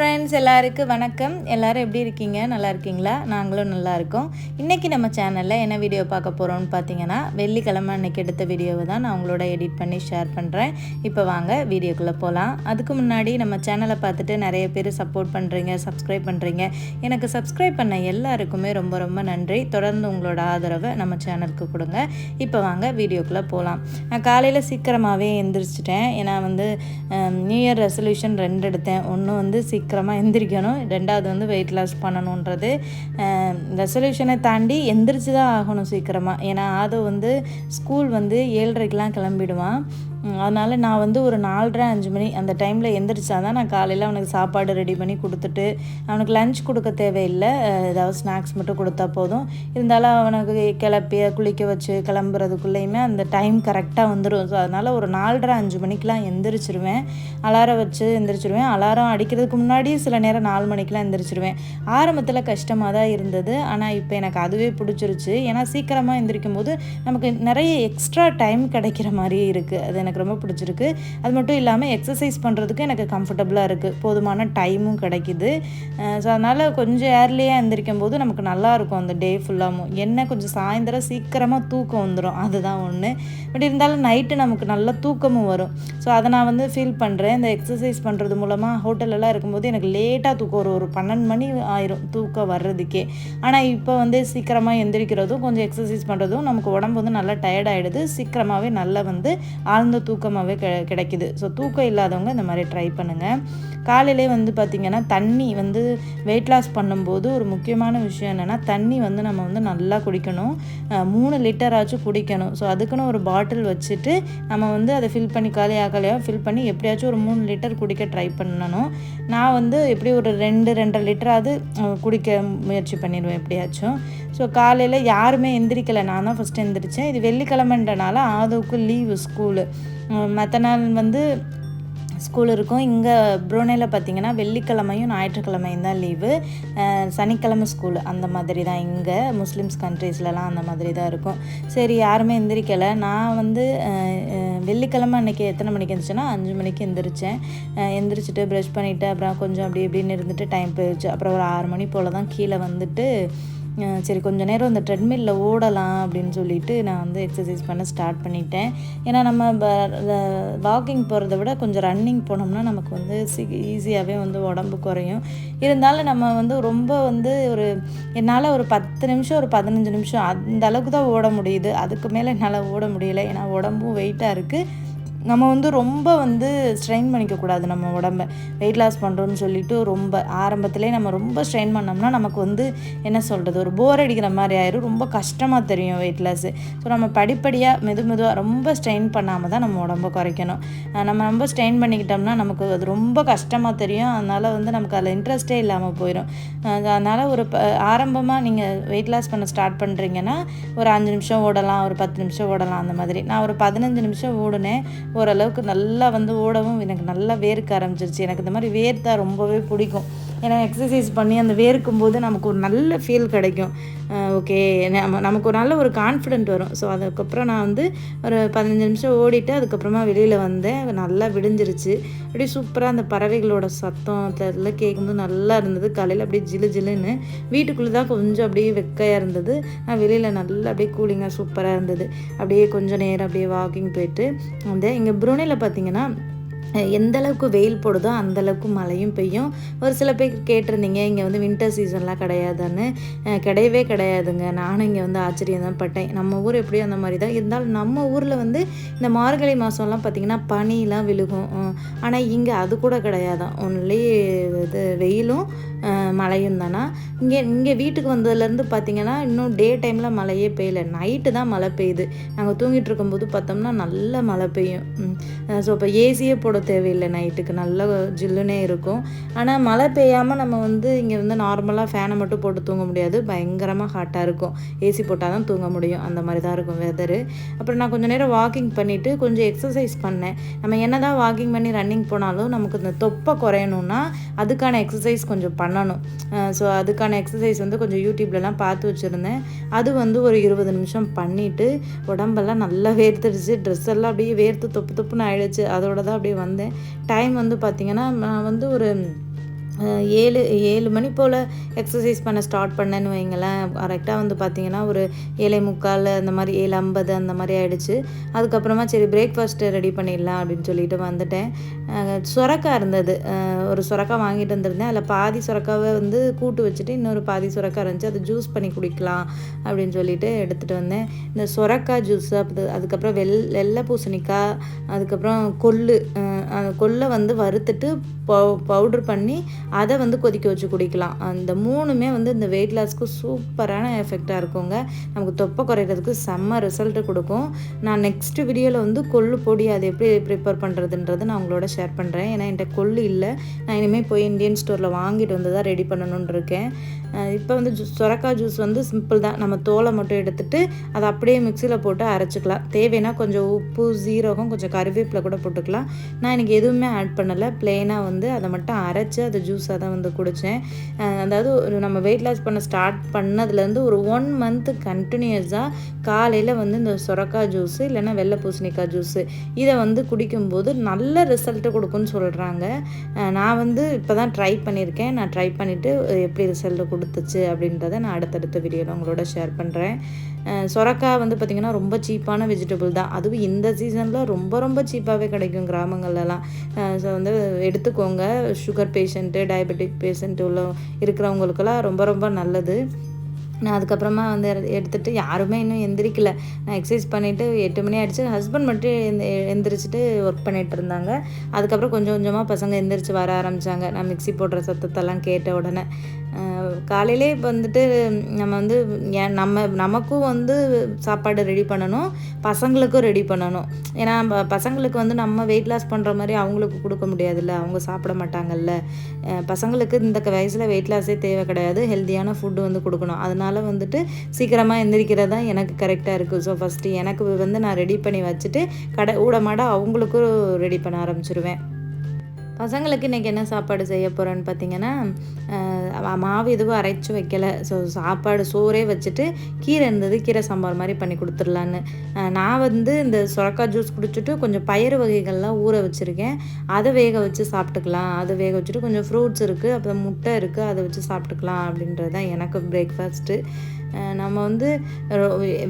Friends எல்லாருக்கும் வணக்கம். எல்லாரும் எப்படி இருக்கீங்க? நல்லா இருக்கீங்களா? நாங்களும் நல்லா இருக்கோம். இன்றைக்கி நம்ம சேனலில் என்ன வீடியோ பார்க்க போகிறோம்னு பார்த்தீங்கன்னா வெள்ளிக்கிழமை அன்னைக்கு எடுத்த வீடியோவை தான் நான் உங்களோட எடிட் பண்ணி ஷேர் பண்ணுறேன் இப்போ வாங்க வீடியோக்குள்ளே போகலாம் அதுக்கு முன்னாடி நம்ம சேனலை பார்த்துட்டு நிறைய பேர் சப்போர்ட் பண்ணுறீங்க சப்ஸ்கிரைப் பண்ணுறீங்க எனக்கு சப்ஸ்கிரைப் பண்ண எல்லாருக்குமே ரொம்ப ரொம்ப நன்றி. தொடர்ந்து உங்களோட ஆதரவை நம்ம சேனலுக்கு கொடுங்க. இப்போ வாங்க வீடியோக்குள்ளே போகலாம் நான் காலையில் சீக்கிரமாகவே எந்திரிச்சிட்டேன். ஏன்னா வந்து நியூ இயர் ரெசல்யூஷன் ரெண்டு எடுத்தேன். ஒன்று வந்து சீக்கிரமாக எந்திரிக்கணும். ரெண்டாவது வந்து வெயிட் லாஸ் பண்ணணுன்றது. ரெசல்யூஷனை தாண்டி எந்திரிச்சு தான் ஆகணும் சீக்கிரமாக ஏன்னா அது வந்து ஸ்கூல் வந்து ஏழரைக்கெலாம் கிளம்பிடுவான். அதனால் நான் வந்து ஒரு நாலரை அஞ்சு மணி அந்த டைமில் எந்திரிச்சா தான் நான் காலையில் அவனுக்கு சாப்பாடு ரெடி பண்ணி கொடுத்துட்டு அவனுக்கு லஞ்ச் கொடுக்க தேவையில்லை. ஏதாவது ஸ்நாக்ஸ் மட்டும் கொடுத்தா போதும். இருந்தாலும் அவனுக்கு கிளப்பி குளிக்க வச்சு கிளம்புறதுக்குள்ளேயுமே அந்த டைம் கரெக்டாக வந்துடும் ஸோ அதனால் ஒரு நாலரை அஞ்சு மணிக்கெலாம் எந்திரிச்சிருவேன். அலாரம் வச்சு எந்திரிச்சிருவேன். அலாரம் அடிக்கிறதுக்கு முன்னாடி சில நேரம் நாலு மணிக்கெலாம் எந்திரிச்சிருவேன். ஆரம்பத்தில் கஷ்டமாக தான் இருந்தது. ஆனால் இப்போ எனக்கு அதுவே பிடிச்சிருச்சு. ஏன்னா சீக்கிரமாக எந்திரிக்கும் போது நமக்கு நிறைய எக்ஸ்ட்ரா டைம் கிடைக்கிற மாதிரி இருக்குது அது எனக்கு எனக்கு ரொம்ப பிடிச்சிருக்கு. அது மட்டும் இல்லாமல் எக்ஸசைஸ் பண்ணுறதுக்கு எனக்கு கம்ஃபர்டபுளாக இருக்குது போதுமான டைமும் கிடைக்கிது. ஸோ அதனால் கொஞ்சம் ஏர்லியாக எழுந்திரிக்கும் போது நமக்கு நல்லாயிருக்கும் அந்த டே ஃபுல்லாகவும் என்ன கொஞ்சம் சாயந்தரம் சீக்கிரமாக தூக்கம் வந்துடும் அதுதான் ஒன்று பட் இருந்தாலும் நைட்டு நமக்கு நல்ல தூக்கமும் வரும். ஸோ அதை நான் வந்து ஃபீல் பண்ணுறேன் இந்த எக்ஸசைஸ் பண்ணுறது மூலமாக ஹோட்டலெல்லாம் இருக்கும்போது எனக்கு லேட்டாக தூக்கம் ஒரு ஒரு பன்னெண்டு மணி ஆயிரும் தூக்கம் வர்றதுக்கே. ஆனால் இப்போ வந்து சீக்கிரமாக எந்திரிக்கிறதும் கொஞ்சம் எக்ஸசைஸ் பண்ணுறதும் நமக்கு உடம்பு வந்து நல்லா டயர்ட் ஆகிடுது சீக்கிரமாகவே நல்லா வந்து ஆழ்ந்த தூக்கமாகவே கிடைக்குது. ஸோ தூக்கம் இல்லாதவங்க இந்த மாதிரி ட்ரை பண்ணுங்கள் காலையிலே வந்து பார்த்திங்கன்னா தண்ணி வந்து வெயிட் லாஸ் பண்ணும்போது ஒரு முக்கியமான விஷயம் என்னென்னா தண்ணி வந்து நம்ம வந்து நல்லா குடிக்கணும். மூணு லிட்டராச்சும் குடிக்கணும். ஸோ அதுக்குன்னு ஒரு பாட்டில் வச்சுட்டு நம்ம வந்து அதை ஃபில் பண்ணி காலையாக காலையாக ஃபில் பண்ணி எப்படியாச்சும் ஒரு மூணு லிட்டர் குடிக்க ட்ரை பண்ணணும். நான் வந்து எப்படி ஒரு ரெண்டு ரெண்டரை லிட்டராவது குடிக்க முயற்சி பண்ணிடுவேன் எப்படியாச்சும். ஸோ காலையில் யாருமே எந்திரிக்கலை. நான் தான் ஃபஸ்ட்டு எந்திரிச்சேன். இது வெள்ளிக்கிழமைன்றனால ஆதவுக்கு லீவு ஸ்கூலு மற்ற நாள் வந்து ஸ்கூல் இருக்கும். இங்கே ப்ரூனேயில் பார்த்தீங்கன்னா வெள்ளிக்கிழமையும் ஞாயிற்றுக்கிழமையும் தான் லீவு சனிக்கிழமை ஸ்கூல் அந்த மாதிரி தான். இங்கே முஸ்லீம்ஸ் கண்ட்ரீஸ்லலாம் அந்த மாதிரி தான் இருக்கும். சரி யாருமே எந்திரிக்கலை. நான் வந்து வெள்ளிக்கிழமை அன்றைக்கி எத்தனை மணிக்கு இருந்துச்சுன்னா அஞ்சு மணிக்கு எந்திரிச்சேன். எந்திரிச்சிட்டு ப்ரஷ் பண்ணிவிட்டு அப்புறம் கொஞ்சம் அப்படி இப்படின்னு இருந்துட்டு டைம் போயிடுச்சு. அப்புறம் ஒரு ஆறு மணி போல் தான் கீழே வந்துட்டு சரி கொஞ்சம் நேரம் இந்த ட்ரெட்மில்ல ஓடலாம் அப்படின்னு சொல்லிட்டு நான் வந்து எக்ஸசைஸ் பண்ண ஸ்டார்ட் பண்ணிட்டேன். ஏன்னா நம்ம வாக்கிங் போகிறத விட கொஞ்சம் ரன்னிங் போனோம்னா நமக்கு வந்து ஈஸியாகவே வந்து உடம்பு குறையும். இருந்தாலும் நம்ம வந்து ரொம்ப வந்து ஒரு என்னால் ஒரு பத்து நிமிஷம் ஒரு பதினஞ்சு நிமிஷம் அந்த அளவுக்கு தான் ஓட முடியுது. அதுக்கு மேலே என்னால் ஓட முடியலை. ஏன்னா உடம்பும் வெயிட்டாக இருக்குது நம்ம வந்து ரொம்ப வந்து ஸ்ட்ரெயின் பண்ணிக்கக்கூடாது நம்ம உடம்ப. வெயிட் லாஸ் பண்ணுறோன்னு சொல்லிட்டு ரொம்ப ஆரம்பத்துலேயே நம்ம ரொம்ப ஸ்ட்ரெயின் பண்ணோம்னா நமக்கு வந்து என்ன சொல்கிறது ஒரு போர் அடிக்கிற மாதிரி ஆயிரும். ரொம்ப கஷ்டமாக தெரியும் வெயிட் லாஸு ஸோ நம்ம படிப்படியாக மெது மெதுவாக ரொம்ப ஸ்ட்ரெயின் பண்ணாமல் தான் நம்ம உடம்ப குறைக்கணும். நம்ம ரொம்ப ஸ்ட்ரெயின் பண்ணிக்கிட்டோம்னா நமக்கு அது ரொம்ப கஷ்டமாக தெரியும். அதனால் வந்து நமக்கு அதில் இன்ட்ரெஸ்ட்டே இல்லாமல் போயிடும் அதனால் ஒரு ஆரம்பமாக நீங்கள் வெயிட் லாஸ் பண்ண ஸ்டார்ட் பண்ணுறீங்கன்னா ஒரு அஞ்சு நிமிஷம் ஓடலாம் ஒரு பத்து நிமிஷம் ஓடலாம் அந்த மாதிரி. நான் ஒரு பதினஞ்சு நிமிஷம் ஓடுனேன். ஓரளவுக்கு நல்லா வந்து ஓடவும் எனக்கு நல்லா வேர்க்க ஆரம்பிச்சிருச்சு. எனக்கு இந்த மாதிரி வேர்த்தா ரொம்பவே பிடிக்கும். ஏன்னா எக்ஸசைஸ் பண்ணி அந்த வேர்க்கும் போது நமக்கு ஒரு நல்ல ஃபீல் கிடைக்கும். ஓகே நம்ம நமக்கு ஒரு நல்ல ஒரு கான்ஃபிடென்ட் வரும். ஸோ அதுக்கப்புறம் நான் வந்து ஒரு பதினஞ்சு நிமிஷம் ஓடிட்டு அதுக்கப்புறமா வெளியில் வந்தேன். நல்லா விடிஞ்சிருச்சு. அப்படியே சூப்பராக அந்த பறவைகளோட சத்தம் அதெல்லாம் கேட்கும்போது நல்லா இருந்தது. காலையில் அப்படியே ஜிலு ஜிலுன்னு வீட்டுக்குள்ளே தான் கொஞ்சம் அப்படியே வெக்கையாக இருந்தது. நான் வெளியில் நல்லா அப்படியே கூலிங்காக சூப்பராக இருந்தது. அப்படியே கொஞ்சம் நேரம் அப்படியே வாக்கிங் போயிட்டு வந்தேன். இங்கே புருனையில் பார்த்தீங்கன்னா எந்த அளவுக்கு வெயில் போடுதோ அந்தளவுக்கு மழையும் பெய்யும். ஒரு சில பேர் கேட்டிருந்தீங்க இங்கே வந்து வின்டர் சீசன்லாம் கிடையாதுன்னு. கிடையவே கிடையாதுங்க. நானும் இங்கே வந்து ஆச்சரியம் தான் பட்டேன். நம்ம ஊர் எப்படியும் அந்த மாதிரி தான். இருந்தாலும் நம்ம ஊரில் வந்து இந்த மார்கழி மாதம்லாம் பார்த்திங்கன்னா பனிலாம் விழுகும். ஆனால் இங்கே அது கூட கிடையாதான். ஒன்லி இது வெயிலும் மழையும் தானா இங்கே இங்கே வீட்டுக்கு வந்ததுலேருந்து பார்த்திங்கன்னா இன்னும் டே டைமில் மழையே பெய்யல. நைட்டு தான் மழை பெய்யுது. நாங்கள் தூங்கிட்டு இருக்கும்போது பார்த்தோம்னா நல்ல மழை பெய்யும். ஸோ இப்போ ஏசியே போட தேவையில்லை நைட்டுக்கு நல்லா ஜில்லுனே இருக்கும். ஆனால் மழை பெய்யாமல் நம்ம வந்து இங்கே வந்து நார்மலாக ஃபேனை மட்டும் போட்டு தூங்க முடியாது. பயங்கரமாக ஹாட்டாக இருக்கும். ஏசி போட்டால் தான் தூங்க முடியும். அந்த மாதிரி தான் இருக்கும் வெதரு அப்புறம் நான் கொஞ்சம் நேரம் வாக்கிங் பண்ணிவிட்டு கொஞ்சம் எக்ஸசைஸ் பண்ணேன். நம்ம என்ன தான் வாக்கிங் பண்ணி ரன்னிங் போனாலும் நமக்கு இந்த தொப்பை குறையணும்னா அதுக்கான எக்ஸசைஸ் கொஞ்சம் பண்ணணும். ஸோ அதுக்கான எக்ஸசைஸ் வந்து கொஞ்சம் யூடியூப்லலாம் பார்த்து வச்சுருந்தேன். அது வந்து ஒரு இருபது நிமிஷம் பண்ணிவிட்டு உடம்பெல்லாம் நல்லா வேர்த்துடுச்சு. ட்ரெஸ் எல்லாம் அப்படியே வேர்த்து தொப்பு தொப்புன்னு ஆயிடுச்சு. அதோட தான் அப்படியே வந்தேன். டைம் வந்து பார்த்திங்கன்னா நான் வந்து ஒரு ஏழு ஏழு மணி போல் எக்ஸசைஸ் பண்ண ஸ்டார்ட் பண்ணேன்னு வைங்களேன். கரெக்டாக வந்து பார்த்திங்கன்னா ஒரு ஏழை முக்கால் அந்த மாதிரி ஏழு ஐம்பது அந்த மாதிரி ஆகிடுச்சு அதுக்கப்புறமா சரி பிரேக்ஃபாஸ்ட்டு ரெடி பண்ணிடலாம் அப்படின்னு சொல்லிட்டு வந்துட்டேன். சுரக்கா இருந்தது. ஒரு சுரக்கா வாங்கிட்டு வந்திருந்தேன். அதில் பாதி சுரக்காவை வந்து கூட்டு வச்சுட்டு இன்னொரு பாதி சுரக்கா இருந்துச்சு. அதை ஜூஸ் பண்ணி குடிக்கலாம் அப்படின்னு சொல்லிட்டு எடுத்துகிட்டு வந்தேன். இந்த சுரக்கா ஜூஸ் அது அதுக்கப்புறம் வெள் வெள்ளை பூசணிக்காய் அதுக்கப்புறம் கொள்ளு அந்த கொல்லை வந்து வறுத்துட்டு பவு பவுட்ரு பண்ணி அதை வந்து கொதிக்க வச்சு குடிக்கலாம். அந்த மூணுமே வந்து இந்த வெயிட் லாஸ்க்கு சூப்பரான எஃபெக்டாக இருக்குங்க. நமக்கு தொப்பை குறையிறதுக்கு செம்ம ரிசல்ட்டு கொடுக்கும். நான் நெக்ஸ்ட் வீடியோவில் வந்து கொள்ளு பொடி அதை எப்படி ப்ரிப்பேர் பண்ணுறதுன்றது நான் உங்களோட ஷேர் பண்ணுறேன் ஏன்னா என்கிட்ட கொள்ளு இல்லை. நான் இனிமேல் போய் இந்தியன் ஸ்டோரில் வாங்கிட்டு வந்து தான் ரெடி பண்ணணும்னு இருக்கேன். இப்போ வந்து ஜூஸ் சொரக்காய் ஜூஸ் வந்து சிம்பிள் தான். நம்ம தோலை மட்டும் எடுத்துட்டு அதை அப்படியே மிக்சியில் போட்டு அரைச்சிக்கலாம். தேவைன்னா கொஞ்சம் உப்பு ஜீரகம் கொஞ்சம் கருவேப்பிலை கூட போட்டுக்கலாம். நான் எனக்கு எதுவுமே ஆட் பண்ணலை. பிளெயினாக வந்து அதை மட்டும் அரைச்சி அதை ஜூஸாக தான் வந்து குடித்தேன் அதாவது ஒரு நம்ம வெயிட் லாஸ் பண்ண ஸ்டார்ட் பண்ணதுலேருந்து ஒரு ஒன் மந்த் கண்டினியூஸாக காலையில் வந்து இந்த சொரக்காய் ஜூஸு இல்லைன்னா வெள்ளை பூசணிக்காய் ஜூஸு இதை வந்து குடிக்கும்போது நல்ல ரிசல்ட்டு கொடுக்குன்னு சொல்கிறாங்க நான் வந்து இப்போ தான் ட்ரை பண்ணியிருக்கேன். நான் ட்ரை பண்ணிவிட்டு எப்படி ரிசல்ட்டு கொடுத்துச்சு அப்படின்றத நான் அடுத்தடுத்த வீடியோவில் உங்களோட ஷேர் பண்ணுறேன் சொரக்காய் வந்து பார்த்திங்கன்னா ரொம்ப சீப்பான வெஜிடபிள் தான். அதுவும் இந்த சீசனில் ரொம்ப ரொம்ப சீப்பாகவே கிடைக்கும் கிராமங்கள்லலாம். ஸோ வந்து எடுத்துக்கோங்க. சுகர் பேஷண்ட்டு டயபெட்டிக் பேஷண்ட்டு உள்ள இருக்கிறவங்களுக்கெல்லாம் ரொம்ப ரொம்ப நல்லது. நான் அதுக்கப்புறமா வந்து எடுத்துகிட்டு யாருமே இன்னும் எந்திரிக்கல. நான் எக்ஸசைஸ் பண்ணிவிட்டு எட்டு மணி ஆயிடுச்சு. ஹஸ்பண்ட் மட்டும் எந்த எந்திரிச்சிட்டு ஒர்க் பண்ணிட்டு இருந்தாங்க. அதுக்கப்புறம் கொஞ்சம் கொஞ்சமாக பசங்க எந்திரிச்சு வர ஆரம்பித்தாங்க நான் மிக்ஸி போடுற சத்தத்தெல்லாம் கேட்ட உடனே. காலையிலே இப்போ வந்துட்டு நம்ம வந்து ஏன் நம்ம நமக்கும் வந்து சாப்பாடு ரெடி பண்ணணும் பசங்களுக்கும் ரெடி பண்ணணும். ஏன்னா பசங்களுக்கு வந்து நம்ம வெயிட் லாஸ் பண்ணுற மாதிரி அவங்களுக்கு கொடுக்க முடியாதுல்ல அவங்க சாப்பிட மாட்டாங்கல்ல. பசங்களுக்கு இந்த க- வயசில் வெயிட் லாஸே தேவை கிடையாது ஹெல்த்தியான ஃபுட்டு வந்து கொடுக்கணும். அதனால வந்துட்டு சீக்கிரமாக எந்திரிக்கிறது தான் எனக்கு கரெக்டாக இருக்குது ஸோ ஃபஸ்ட்டு எனக்கு வந்து நான் ரெடி பண்ணி வச்சுட்டு கடை ஊடமாட அவங்களுக்கும் ரெடி பண்ண ஆரம்பிச்சிருவேன். பசங்களுக்கு இன்றைக்கி என்ன சாப்பாடு செய்ய போகிறேன்னு பார்த்தீங்கன்னா மாவு எதுவும் அரைச்சி வைக்கலை. ஸோ சாப்பாடு சோறே வச்சுட்டு கீரை இருந்தது கீரை சாம்பார் மாதிரி பண்ணி கொடுத்துடலான்னு. நான் வந்து இந்த சுரக்காய் ஜூஸ் குடிச்சிட்டு கொஞ்சம் பயிறு வகைகள்லாம் ஊற வச்சுருக்கேன். அதை வேக வச்சு சாப்பிட்டுக்கலாம். அதை வேக வச்சுட்டு கொஞ்சம் ஃப்ரூட்ஸ் இருக்குது அப்புறம் முட்டை இருக்குது அதை வச்சு சாப்பிட்டுக்கலாம் அப்படின்றது தான் எனக்கு பிரேக்ஃபாஸ்ட்டு நம்ம வந்து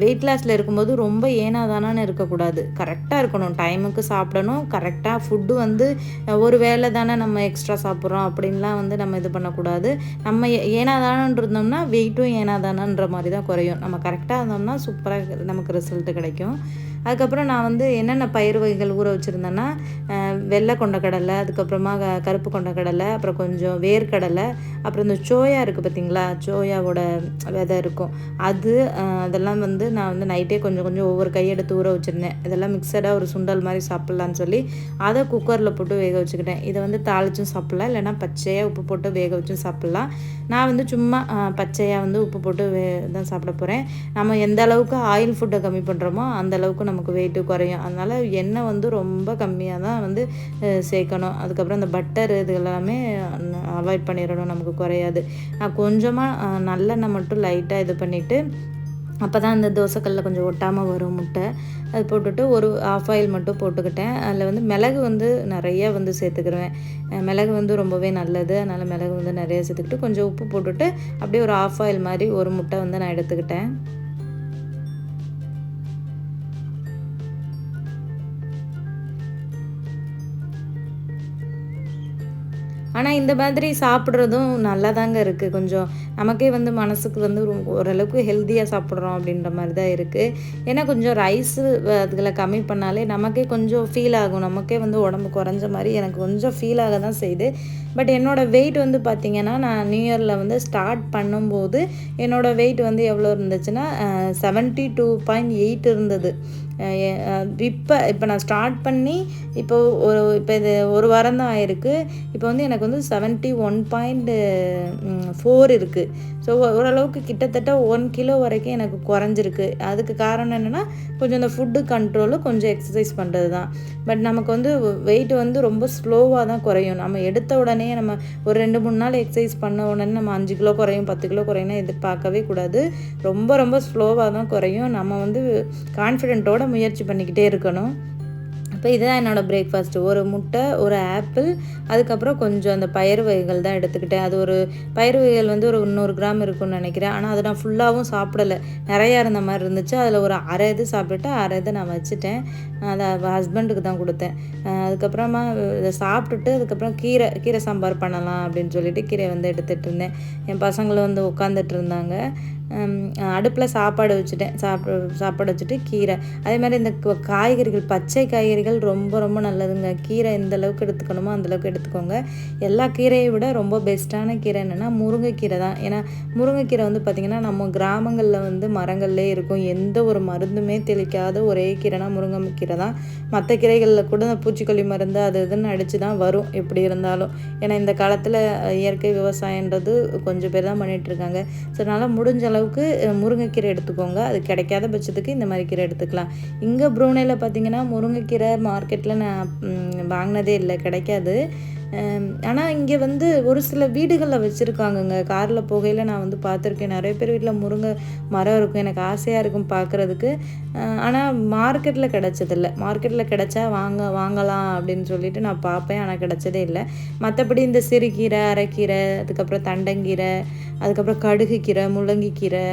வெயிட் லாஸில் இருக்கும்போது ரொம்ப ஏனாதானான்னு இருக்கக்கூடாது. கரெக்டாக இருக்கணும். டைமுக்கு சாப்பிடணும். கரெக்டாக ஃபுட்டு வந்து ஒரு வேளை தானே நம்ம எக்ஸ்ட்ரா சாப்பிட்றோம் அப்படின்லாம் வந்து நம்ம இது பண்ணக்கூடாது. நம்ம ஏ- இருந்தோம்னா வெயிட்டும் ஏனாதானன்ற மாதிரி தான் குறையும். நம்ம கரெக்டாக இருந்தோம்னா சூப்பராக நமக்கு ரிசல்ட்டு கிடைக்கும். அதுக்கப்புறம் நான் வந்து என்னென்ன பயிர் வகைகள் ஊற வச்சுருந்தேன்னா வெள்ளை கொண்டக்கடலை அதுக்கப்புறமா க- கருப்பு கொண்டக்கடலை அப்புறம் கொஞ்சம் வேர்க்கடலை அப்புறம் இந்த சோயா இருக்குது பார்த்தீங்களா சோயாவோட விதை இருக்கும். அது அதெல்லாம் வந்து நான் வந்து நைட்டே கொஞ்சம் கொஞ்சம் ஒவ்வொரு கையெடுத்து ஊற வச்சுருந்தேன். இதெல்லாம் மிக்சடாக ஒரு சுண்டல் மாதிரி சாப்பிட்லான்னு சொல்லி அதை குக்கரில் போட்டு வேக வச்சுக்கிட்டேன். இதை வந்து தாளிச்சும் சாப்பிட்லாம் இல்லைனா பச்சையாக உப்பு போட்டு வேக வச்சும் சாப்பிட்லாம். நான் வந்து சும்மா பச்சையாக வந்து உப்பு போட்டு வே தான் சாப்பிட போகிறேன் நம்ம எந்த அளவுக்கு ஆயில் ஃபுட்டை கம்மி பண்ணுறோமோ அந்த அளவுக்கு நமக்கு வெயிட்டு குறையும். அதனால் எண்ணெய் வந்து ரொம்ப கம்மியாக தான் வந்து சேர்க்கணும். அதுக்கப்புறம் அந்த பட்டர் இது எல்லாமே அவாய்ட் பண்ணிடணும். நமக்கு குறையாது. நான் கொஞ்சமாக நல்லெண்ணெய் மட்டும் லைட்டாக இது பண்ணிவிட்டு அப்போ தான் அந்த தோசைக்கல்லில் கொஞ்சம் ஒட்டாமல் வரும் முட்டை. அது போட்டுட்டு ஒரு ஆஃப் ஆயில் மட்டும் போட்டுக்கிட்டேன். அதில் வந்து மிளகு வந்து நிறைய வந்து சேர்த்துக்கிருவேன். மிளகு வந்து ரொம்பவே நல்லது. அதனால் மிளகு வந்து நிறைய சேர்த்துக்கிட்டு கொஞ்சம் உப்பு போட்டுட்டு அப்படியே ஒரு ஆஃப் ஆயில் மாதிரி ஒரு முட்டை வந்து நான் எடுத்துக்கிட்டேன். ஆனால் இந்த மாதிரி சாப்பிட்றதும் நல்லா தாங்க இருக்குது கொஞ்சம் நமக்கே வந்து மனசுக்கு வந்து ரொம்ப ஓரளவுக்கு ஹெல்த்தியாக சாப்பிட்றோம் அப்படின்ற மாதிரி தான் இருக்குது ஏன்னா கொஞ்சம் ரைஸு அதில் கம்மி பண்ணாலே நமக்கே கொஞ்சம் ஃபீல் ஆகும். நமக்கே வந்து உடம்பு குறைஞ்ச மாதிரி எனக்கு கொஞ்சம் ஃபீல் ஆக தான் செய்யுது. பட் என்னோடய வெயிட் வந்து பார்த்திங்கன்னா நான் நியூ இயரில் வந்து ஸ்டார்ட் பண்ணும்போது என்னோடய வெயிட் வந்து எவ்வளோ இருந்துச்சுன்னா செவன்ட்டி டூ பாயிண்ட் எயிட் இருந்தது. இப்போ இப்போ நான் ஸ்டார்ட் பண்ணி இப்போ ஒரு இப்போ இது ஒரு வாரம் தான் ஆயிருக்கு. இப்போ வந்து எனக்கு வந்து செவன்ட்டி ஒன் பாயிண்ட் ஃபோர் இருக்குது ஸோ ஓரளவுக்கு கிட்டத்தட்ட ஒன் கிலோ வரைக்கும் எனக்கு குறைஞ்சிருக்கு. அதுக்கு காரணம் என்னென்னா கொஞ்சம் இந்த ஃபுட்டு கண்ட்ரோலு கொஞ்சம் எக்ஸசைஸ் பண்ணுறது தான் பட் நமக்கு வந்து வெயிட் வந்து ரொம்ப ஸ்லோவாக தான் குறையும். நம்ம எடுத்த உடனே நம்ம ஒரு ரெண்டு மூணு நாள் எக்ஸசைஸ் பண்ண உடனே நம்ம அஞ்சு கிலோ குறையும் பத்து கிலோ குறையும்னா எதிர்பார்க்கவே கூடாது. ரொம்ப ரொம்ப ஸ்லோவாக தான் குறையும். நம்ம வந்து கான்ஃபிடென்ட்டோட முயற்சி பண்ணிக்கிட்டே இருக்கணும். இப்போ இதுதான் என்னோடய பிரேக்ஃபாஸ்ட்டு ஒரு முட்டை ஒரு ஆப்பிள் அதுக்கப்புறம் கொஞ்சம் அந்த பயிர் வகைகள் தான் எடுத்துக்கிட்டேன். அது ஒரு பயிர் வகைகள் வந்து ஒரு இன்னொரு கிராம் இருக்கும்னு நினைக்கிறேன். ஆனால் அதை நான் ஃபுல்லாகவும் சாப்பிடலை. நிறையா இருந்த மாதிரி இருந்துச்சு. அதில் ஒரு அரை இது சாப்பிட்டுட்டு அரை இதை நான் வச்சுட்டேன். அதை ஹஸ்பண்டுக்கு தான் கொடுத்தேன். அதுக்கப்புறமா இதை சாப்பிட்டுட்டு அதுக்கப்புறம் கீரை கீரை சாம்பார் பண்ணலாம் அப்படின்னு சொல்லிட்டு கீரை வந்து எடுத்துகிட்டு இருந்தேன். என் பசங்களும் வந்து உட்காந்துட்டு இருந்தாங்க. அடுப்பில் சாப்பாடு வச்சுட்டேன். சாப்பிட சாப்பாடு வச்சுட்டு கீரை. அதே மாதிரி இந்த காய்கறிகள் பச்சை காய்கறிகள் ரொம்ப ரொம்ப நல்லதுங்க. கீரை எந்த அளவுக்கு எடுத்துக்கணுமோ அந்தளவுக்கு எடுத்துக்கோங்க. எல்லா கீரையை விட ரொம்ப பெஸ்ட்டான கீரை என்னென்னா முருங்கைக்கீரை தான். ஏன்னா முருங்கைக்கீரை வந்து பார்த்திங்கன்னா நம்ம கிராமங்களில் வந்து மரங்கள்லேயே இருக்கும். எந்த ஒரு மருந்துமே தெளிக்காத ஒரே கீரைனா முருங்கைக்கீரை தான். மற்ற கீரைகளில் கூட பூச்சிக்கொல்லி மருந்து அது இதுன்னு அடித்து தான் வரும் எப்படி இருந்தாலும். ஏன்னா இந்த காலத்தில் இயற்கை விவசாயன்றது கொஞ்சம் பேர் தான் பண்ணிகிட்ருக்காங்க ஸோ அதனால் முடிஞ்ச அளவுக்கு முருங்கைக்கீரை எடுத்துக்கோங்க. அது கிடைக்காத பட்சத்துக்கு இந்த மாதிரி கீரை எடுத்துக்கலாம். இங்கே ப்ரூனேயில் பார்த்தீங்கன்னா முருங்கைக்கீரை மார்க்கெட்டில் நான் வாங்கினதே இல்லை கிடைக்காது. ஆனால் இங்கே வந்து ஒரு சில வீடுகளில் வச்சுருக்காங்கங்க. காரில் போகையில் நான் வந்து பார்த்துருக்கேன். நிறைய பேர் வீட்டில் முருங்கை மரம் இருக்கும். எனக்கு ஆசையாக இருக்கும் பார்க்குறதுக்கு. ஆனால் மார்க்கெட்டில் கிடச்சதில்ல. மார்க்கெட்டில் கிடச்சா வாங்க வாங்கலாம் அப்படின்னு சொல்லிட்டு நான் பார்ப்பேன். ஆனால் கிடச்சதே இல்லை. மற்றபடி இந்த சிறுகீரை அரைக்கீரை அதுக்கப்புறம் தண்டங்கீரை அதுக்கப்புறம் கடுகு கீரை முள்ளங்கிக்கீரை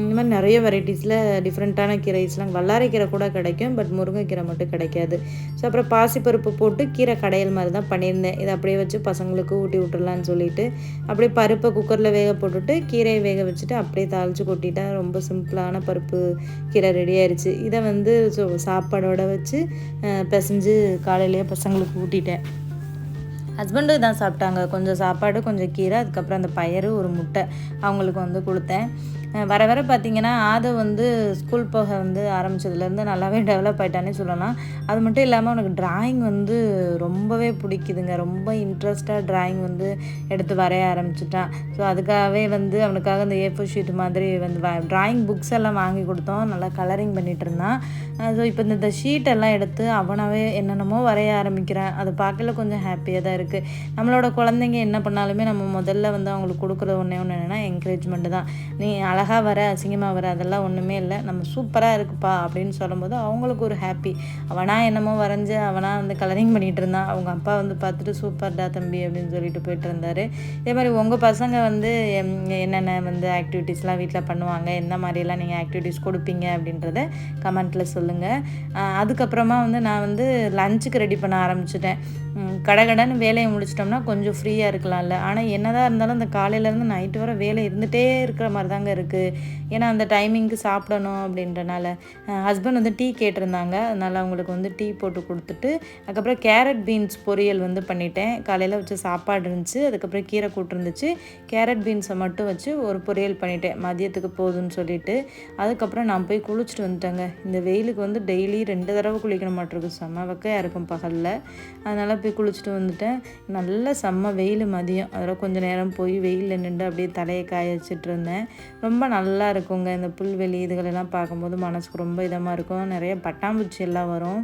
இந்த மாதிரி நிறைய வெரைட்டிஸில் டிஃப்ரெண்ட்டான கீரைஸ்லாம் வல்லாரைக்கீரை கூட கிடைக்கும் பட் முருங்கைக்கீரை மட்டும் கிடைக்காது. ஸோ அப்புறம் பாசிப்பருப்பு போட்டு கீரை கடையல் மாதிரி தான் பண்ணியிருந்தேன். இதை அப்படியே வச்சு பசங்களுக்கு ஊட்டி விட்டுடலான்னு சொல்லிட்டு அப்படியே பருப்பை குக்கரில் வேக போட்டுட்டு கீரையை வேக வச்சுட்டு அப்படியே தாளித்து கொட்டிட்டா ரொம்ப சிம்பிளான பருப்பு கீரை ரெடி ஆயிடுச்சு இதை வந்து ஸோ சாப்பாடோட வச்சு பிசைஞ்சு காலையிலேயே பசங்களுக்கு ஊட்டிட்டேன். ஹஸ்பண்டு தான் சாப்பிட்டாங்க. கொஞ்சம் சாப்பாடு கொஞ்சம் கீரை அதுக்கப்புறம் அந்த பயிறு ஒரு முட்டை அவங்களுக்கு வந்து கொடுத்தேன். வர வர பார்த்திங்கன்னா ஆதவ் வந்து ஸ்கூல் போக வந்து ஆரம்பித்ததுலேருந்து நல்லாவே டெவலப் ஆகிட்டானே சொல்லலாம். அது மட்டும் இல்லாமல் அவனுக்கு ட்ராயிங் வந்து ரொம்பவே பிடிக்குதுங்க. ரொம்ப இன்ட்ரெஸ்டாக ட்ராயிங் வந்து எடுத்து வரைய ஆரம்பிச்சிட்டான். ஸோ அதுக்காகவே வந்து அவனுக்காக அந்த ஏஃபோ ஷீட் மாதிரி வந்து ட்ராயிங் புக்ஸ் எல்லாம் வாங்கி கொடுத்தோம். நல்லா கலரிங் பண்ணிகிட்டு இருந்தான். ஸோ இப்போ இந்த ஷீட்டெல்லாம் எடுத்து அவனாவே என்னென்னமோ வரைய ஆரம்பிக்கிறான். அதை பார்க்கல கொஞ்சம் ஹாப்பியாக தான் இருக்குது நம்மளோட குழந்தைங்க என்ன பண்ணாலுமே நம்ம முதல்ல வந்து அவங்களுக்கு கொடுக்குற ஒன்றே ஒன்று என்னென்னா என்கரேஜ்மெண்ட்டு தான். நீ அழகாக வர அசிங்கமாக வர அதெல்லாம் ஒன்றுமே இல்லை. நம்ம சூப்பராக இருக்குப்பா அப்படின்னு சொல்லும்போது அவங்களுக்கு ஒரு ஹாப்பி அவனா என்னமோ வரைஞ்சி அவனா வந்து கலரிங் பண்ணிகிட்டு இருந்தான். அவங்க அப்பா வந்து பார்த்துட்டு சூப்பர்டா தம்பி அப்படின்னு சொல்லிட்டு போயிட்டு இருந்தார். இதே மாதிரி உங்கள் பசங்க வந்து என்னென்ன வந்து ஆக்டிவிட்டீஸ்லாம் வீட்டில் பண்ணுவாங்க? எந்த மாதிரிலாம் நீங்கள் ஆக்டிவிட்டீஸ் கொடுப்பீங்க அப்படின்றத கமெண்ட்டில் சொல்லுங்கள் அதுக்கப்புறமா வந்து நான் வந்து லஞ்சுக்கு ரெடி பண்ண ஆரம்பிச்சிட்டேன். கடகடன்னு வேலையை முடிச்சிட்டோம்னா கொஞ்சம் ஃப்ரீயாக இருக்கலாம்ல. ஆனால் என்னதான் இருந்தாலும் அந்த காலையிலேருந்து நைட்டு வர வேலை இருந்துகிட்டே இருக்கிற மாதிரி தாங்க இருக்குது ஏன்னா அந்த டைமிங்க்கு சாப்பிடணும் அப்படின்றனால ஹஸ்பண்ட் வந்து டீ கேட்டிருந்தாங்க. அதனால் அவங்களுக்கு வந்து டீ போட்டு கொடுத்துட்டு அதுக்கப்புறம் கேரட் பீன்ஸ் பொரியல் வந்து பண்ணிட்டேன். காலையில் வச்சு சாப்பாடு இருந்துச்சு. அதுக்கப்புறம் கீரை கூட்டு இருந்துச்சு. கேரட் பீன்ஸை மட்டும் வச்சு ஒரு பொரியல் பண்ணிட்டேன். மதியத்துக்கு போதும்னு சொல்லிட்டு. அதுக்கப்புறம் நான் போய் குளிச்சுட்டு வந்துட்டேங்க. இந்த வெயிலுக்கு வந்து டெய்லி ரெண்டு தடவை குளிக்கணும் மாட்டிருக்கு செம்ம வைக்கையாக இருக்கும் பகலில். அதனால் போய் குளிச்சுட்டு வந்துட்டேன். நல்ல செம்ம வெயில் மதியம். அதில் கொஞ்சம் நேரம் போய் வெயிலில் நின்று அப்படியே தலையை காய வச்சுட்டு இருந்தேன். ரொம்ப ரொம்ப நல்லா இருக்குங்க. இந்த புல்வெளி இதுகளெல்லாம் பார்க்கும்போது மனசுக்கு ரொம்ப இதமாக இருக்கும். நிறைய பட்டாம்பூச்சி எல்லாம் வரும்.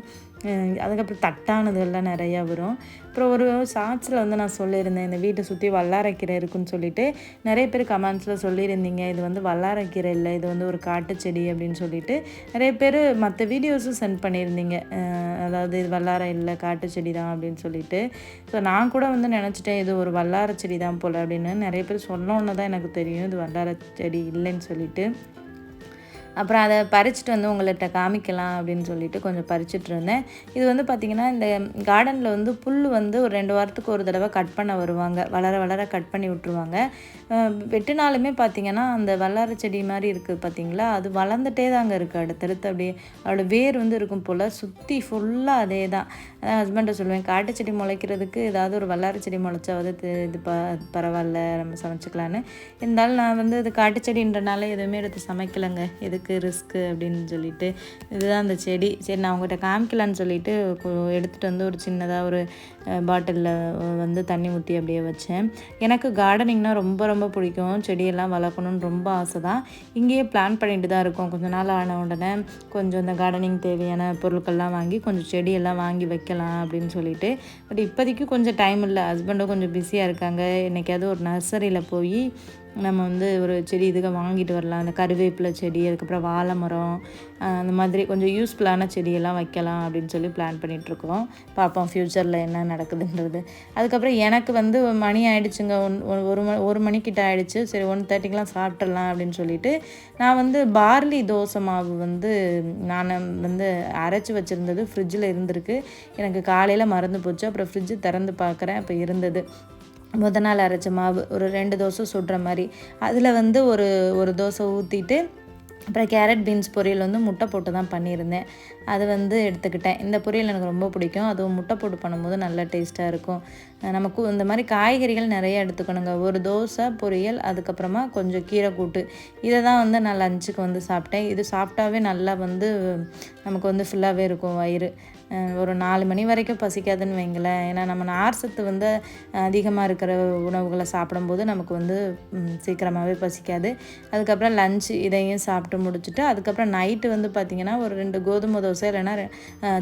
அதுக்கப்புறம் தட்டானதுகள்லாம் நிறையா வரும். அப்புறம் ஒரு ஷார்ட்ஸில் வந்து நான் சொல்லியிருந்தேன் இந்த வீட்டை சுற்றி வல்லாரக்கீரை இருக்குன்னு சொல்லிட்டு. நிறைய பேர் கமெண்ட்ஸில் சொல்லியிருந்தீங்க இது வந்து வல்லாரக்கீரை இல்லை இது வந்து ஒரு காட்டு செடி அப்படின்னு சொல்லிட்டு. நிறைய பேர் மற்ற வீடியோஸும் சென்ட் பண்ணியிருந்தீங்க அதாவது இது வல்லாரம் இல்லை காட்டு செடி தான் அப்படின்னு சொல்லிட்டு. ஸோ நான் கூட வந்து நினச்சிட்டேன் இது ஒரு வல்லார செடி தான் போல் அப்படின்னு. நிறைய பேர் சொன்னோன்னு தான் எனக்கு தெரியும் இது வல்லார செடி இல்லைன்னு சொல்லிட்டு. அப்புறம் அதை பறிச்சுட்டு வந்து உங்கள்கிட்ட காமிக்கலாம் அப்படின்னு சொல்லிட்டு கொஞ்சம் பறிச்சுட்டு இருந்தேன். இது வந்து பார்த்திங்கன்னா இந்த கார்டனில் வந்து புல் வந்து ஒரு ரெண்டு வாரத்துக்கு ஒரு தடவை கட் பண்ண வருவாங்க. வளர வளர கட் பண்ணி விட்ருவாங்க வெட்டினாலுமே பார்த்திங்கன்னா அந்த வல்லார செடி மாதிரி இருக்குது பார்த்திங்களா அது வளர்ந்துட்டே தாங்க இருக்குது அடுத்தடுத்து அப்படியே அதோட வேர் வந்து இருக்கும் போல் சுற்றி ஃபுல்லாக அதே தான். ஹஸ்பண்டை சொல்லுவேன் காட்டு செடி முளைக்கிறதுக்கு ஏதாவது ஒரு வல்லார செடி முளைச்சாவது இது ப பரவாயில்ல நம்ம சமைச்சிக்கலான்னு இருந்தாலும் நான் வந்து இது காட்டு செடின்றனால எதுவுமே எடுத்து சமைக்கலைங்க. எதுக்கு எதுக்கு ரிஸ்க்கு அப்படின்னு சொல்லிட்டு. இதுதான் அந்த செடி. சரி நான் அவங்ககிட்ட காமிக்கலான்னு சொல்லிட்டு எடுத்துகிட்டு வந்து ஒரு சின்னதாக ஒரு பாட்டிலில் வந்து தண்ணி ஊற்றி அப்படியே வச்சேன். எனக்கு கார்டனிங்னால் ரொம்ப ரொம்ப பிடிக்கும். செடியெல்லாம் வளர்க்கணுன்னு ரொம்ப ஆசை தான் இங்கேயே பிளான் பண்ணிட்டு தான் இருக்கோம். கொஞ்சம் நாள் ஆன உடனே கொஞ்சம் இந்த கார்டனிங் தேவையான பொருட்கள்லாம் வாங்கி கொஞ்சம் செடியெல்லாம் வாங்கி வைக்கலாம் அப்படின்னு சொல்லிட்டு. பட் இப்போதைக்கு கொஞ்சம் டைம் இல்லை. ஹஸ்பண்டும் கொஞ்சம் பிஸியாக இருக்காங்க. என்றைக்காவது ஒரு நர்சரியில் போய் நம்ம வந்து ஒரு செடி இதுக்கு வாங்கிட்டு வரலாம். அந்த கருவேப்பிலை செடி அதுக்கப்புறம் வாழை மரம் அந்த மாதிரி கொஞ்சம் யூஸ்ஃபுல்லான செடியெல்லாம் வைக்கலாம் அப்படின்னு சொல்லி பிளான் பண்ணிகிட்ருக்கோம் பார்ப்போம் ஃப்யூச்சரில் என்ன நடக்குதுன்றது. அதுக்கப்புறம் எனக்கு வந்து மணி ஆகிடுச்சுங்க ஒன் ஒ- ஒரு மணி ஒரு மணிக்கிட்ட ஆகிடுச்சு சரி ஒன் தேர்ட்டிக்கெலாம் சாப்பிட்றலாம் அப்படின்னு சொல்லிட்டு நான் வந்து பார்லி தோசை மாவு வந்து நான் வந்து அரைச்சி வச்சுருந்தது ஃப்ரிட்ஜில் இருந்திருக்கு. எனக்கு காலையில் மறந்து போச்சு. அப்புறம் ஃப்ரிட்ஜு திறந்து பார்க்குறேன். அப்போ இருந்தது. முத நாள் அரைச்ச மாவு ஒரு ரெண்டு தோசை சுடுற மாதிரி. அதில் வந்து ஒரு ஒரு தோசை ஊற்றிட்டு அப்புறம் கேரட் பீன்ஸ் பொரியல் வந்து முட்டை போட்டு தான் பண்ணியிருந்தேன். அது வந்து எடுத்துக்கிட்டேன். இந்த பொரியல் எனக்கு ரொம்ப பிடிக்கும். அதுவும் முட்டை போட்டு பண்ணும்போது நல்ல டேஸ்ட்டாக இருக்கும். நமக்கு இந்த மாதிரி காய்கறிகள் நிறைய எடுத்துக்கணுங்க. ஒரு தோசை பொரியல் அதுக்கப்புறமா கொஞ்சம் கீரை கூட்டு. இதை தான் வந்து நான் லஞ்சுக்கு வந்து சாப்பிட்டேன். இது சாப்பிட்டாவே நல்லா வந்து நமக்கு வந்து ஃபுல்லாகவே இருக்கும் வயிறு. ஒரு நாலு மணி வரைக்கும் பசிக்காதுன்னு வைங்களேன். ஏன்னா நம்ம நார் சத்து வந்து அதிகமாக இருக்கிற உணவுகளை சாப்பிடும்போது நமக்கு வந்து சீக்கிரமாகவே பசிக்காது. அதுக்கப்புறம் லஞ்சு இதையும் சாப்பிட்டு முடிச்சுட்டு அதுக்கப்புறம் நைட்டு வந்து பார்த்திங்கன்னா ஒரு ரெண்டு கோதுமை தோசை இல்லைன்னா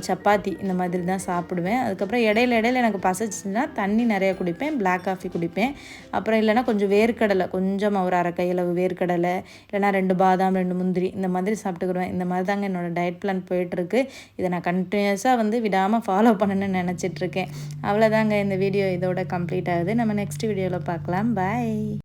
சப்பாத்தி இந்த மாதிரி தான் சாப்பிடுவேன். அதுக்கப்புறம் இடையில இடையில எனக்கு பசிச்சுன்னா தண்ணி நிறைய குடிப்பேன் பிளாக் காஃபி குடிப்பேன். அப்புறம் இல்லைன்னா கொஞ்சம் வேர்க்கடலை கொஞ்சமாக ஒரு அரை கையளவு வேர்க்கடலை இல்லைன்னா ரெண்டு பாதாம் ரெண்டு முந்திரி இந்த மாதிரி சாப்பிட்டுக்கிடுவேன். இந்த மாதிரி தாங்க என்னோடய டயட் பிளான் போயிட்டுருக்கு. இதை நான் கண்டினியூஸாக வந்து விடாமல் ஃபாலோ பண்ணணும்னு நினச்சிட்ருக்கேன் அவ்வளோதாங்க இந்த வீடியோ இதோட கம்ப்ளீட் ஆகுது. நம்ம நெக்ஸ்ட் வீடியோவில் பார்க்கலாம். பாய்